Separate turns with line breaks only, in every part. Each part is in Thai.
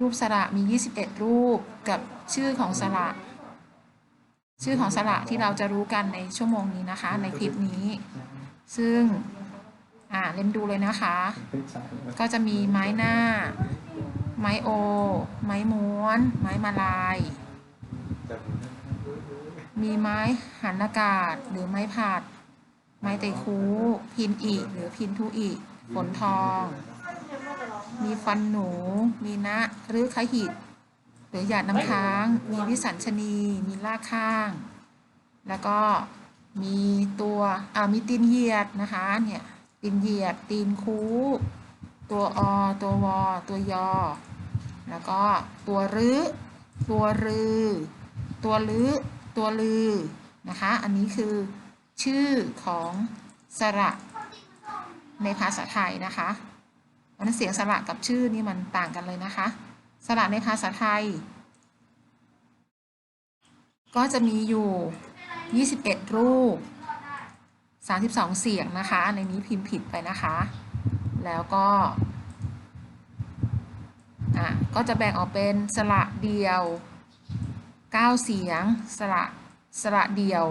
รูปสระมี 21 รูปกับชื่อของสระชื่อของสระที่เราจะรู้กันในชั่วโมงนี้นะคะ ในคลิปนี้ ซึ่งอ่าเล่นดูเลยนะคะ ก็จะมีไม้หน้า ไม้โอ ไม้ม้วน ไม้มาลาย มีไม้หันอากาศหรือไม้ผัด ไม้เตะคูพินอีหรือพินทุอีฝนทอง มีฟันหนู มีนะหรือขหิตหรือหยาดน้ำค้าง มีวิสัญชนี มีลากข้าง แล้วก็มีตัวอ่ามีตีนเหยียดนะคะเนี่ยตีนเหยียดตีนคูตัวอตัว ว ตัวยอ แล้วก็ตัวรื้อตัวรือ ตัวลือตัวลือนะคะ อันนี้คือชื่อของสระในภาษาไทยนะคะเพราะฉะ นั้นเสียงสระกับชื่อนี่มันต่างกันเลยนะคะ สระในภาษาไทย ก็จะมีอยู่ 21 รูป 32 เสียงนะคะ ในนี้พิมพ์ผิดไปนะคะ แล้วก็อะก็จะแบ่งออกเป็นสระเดียว 9 เสียง สระสระเดียว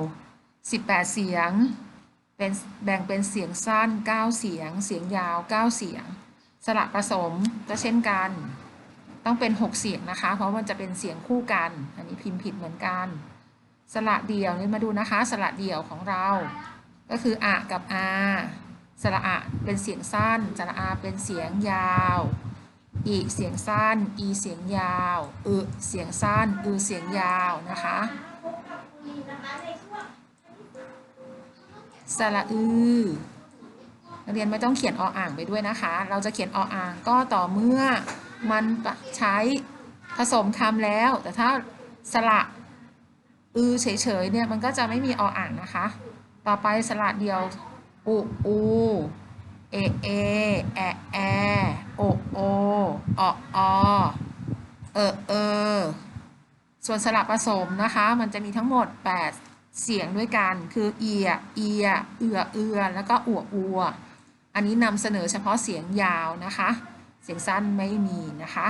18 เสียงเป็นแบ่งเป็นเสียงสั้น 9 เสียง เสียงยาว 9 เสียง สระผสมก็เช่นกัน ต้องเป็น 6 เสียงนะคะ เพราะมันจะเป็นเสียงคู่กัน อันนี้พิมพ์ผิดเหมือนกัน สระเดี่ยวนี่มาดูนะคะ สระเดี่ยวของเรา ก็คืออะกับอาสระอะเป็นเสียงสั้น สระอาเป็นเสียงยาวอีเสียงสั้น อีเสียงยาวอึเสียงสั้นอือเสียงยาวนะคะ สระอือ นักเรียนไม่ต้องเขียนออ่างไปด้วยนะคะ เราจะเขียนออ่างก็ต่อเมื่อมันใช้ผสมคำแล้ว แต่ถ้าสระอือเฉยๆเนี่ยมันก็จะไม่มีออ่างนะคะ ต่อไปสระเดียวอุอูเอเอแอแอโอโออออเออเออส่วนสระผสมนะคะ มันจะมีทั้งหมด 8 เสียงด้วยกัน คือเอีย เอีย เอือ เอือ แล้วก็อัวอัวอันนี้นำเสนอเฉพาะเสียงยาวนะคะ เสียงสั้นไม่มีนะคะ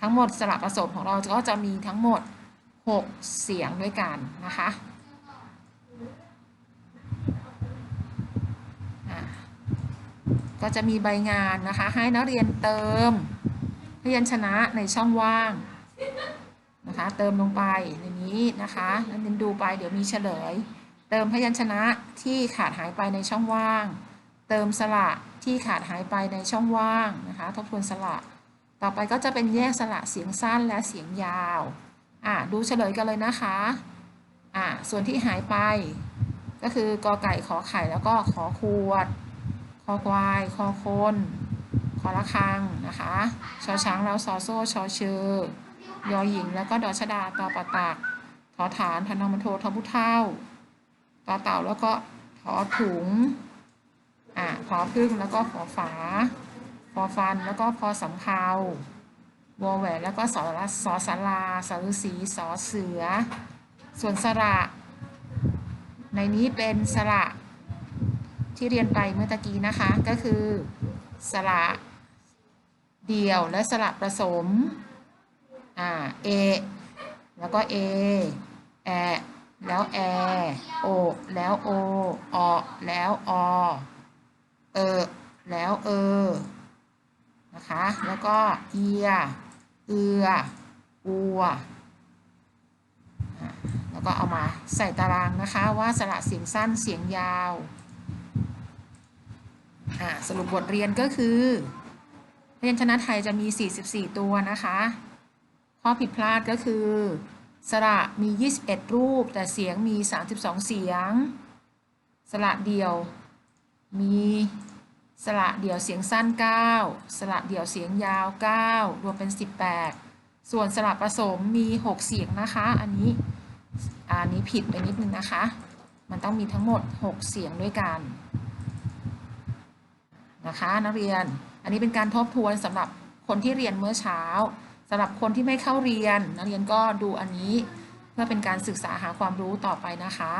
ทั้งหมดสระผสมของเราก็จะมีทั้งหมด 6 เสียงด้วยกันนะคะก็จะมีใบงานนะคะ ให้นักเรียนเติมพยัญชนะในช่องว่างนะคะ เติมลงไปในนี้นะคะแล้วเรียนดูไปเดี๋ยวมีเฉลย เติมพยัญชนะที่ขาดหายไปในช่องว่าง เติมสระที่ขาดหายไปในช่องว่างนะคะทบทวนสระต่อไปก็จะเป็นแยกสระเสียงสั้นและเสียงยาวอะดูเฉลยกันเลยนะคะอะส่วนที่หายไป ก็คือกอไก่ขอไข่แล้วก็ขอขวดคอควายคอคนคอละคังนะคะชอช้างแล้วซอโซ่ชอเชอยอหญิงแล้วก็ดอชดาตอปะตักทอฐานธนมันโททอผู้เท่าตอเต่าแล้วก็ทอถุง อะพอพึ่งแล้วก็ขอฝาพอฟันแล้วก็พอสำเภาวอแหวนแล้วก็สอรสอสาราสารุสีสอเสือ ส่วนสระ ในนี้เป็นสระที่เรียนไปเมื่อตะกี้นะคะ ก็คือสระเดี่ยวและสระผสม อ่า เอ แล้วก็เอ แอ แล้วแอ โอ แล้วโอ อ แล้วอ เออ แล้วเออ นะคะ แล้วก็เอีย เอือ อัว แล้วก็เอามาใส่ตารางนะคะว่าสระเสียงสั้นเสียงยาว สรุปบทเรียนก็คือพยัญชนะไทยจะมี 44 ตัวนะคะ ข้อผิดพลาดก็คือ สระมี 21 รูป แต่เสียงมี 32 เสียง สระเดียว มีสระเดี่ยวเสียงสั้น 9 สระเดี่ยวเสียงยาว 9 รวมเป็น 18 ส่วนสระผสมมี 6 เสียงนะคะ อันนี้อันนี้ผิดไปนิดนึงนะคะ มันต้องมีทั้งหมด 6 เสียงด้วยกันนะคะนักเรียน อันนี้เป็นการทบทวนสำหรับคนที่เรียนเมื่อเช้าสำหรับคนที่ไม่เข้าเรียนนักเรียนก็ดูอันนี้เพื่อเป็นการศึกษาหาความรู้ต่อไปนะคะ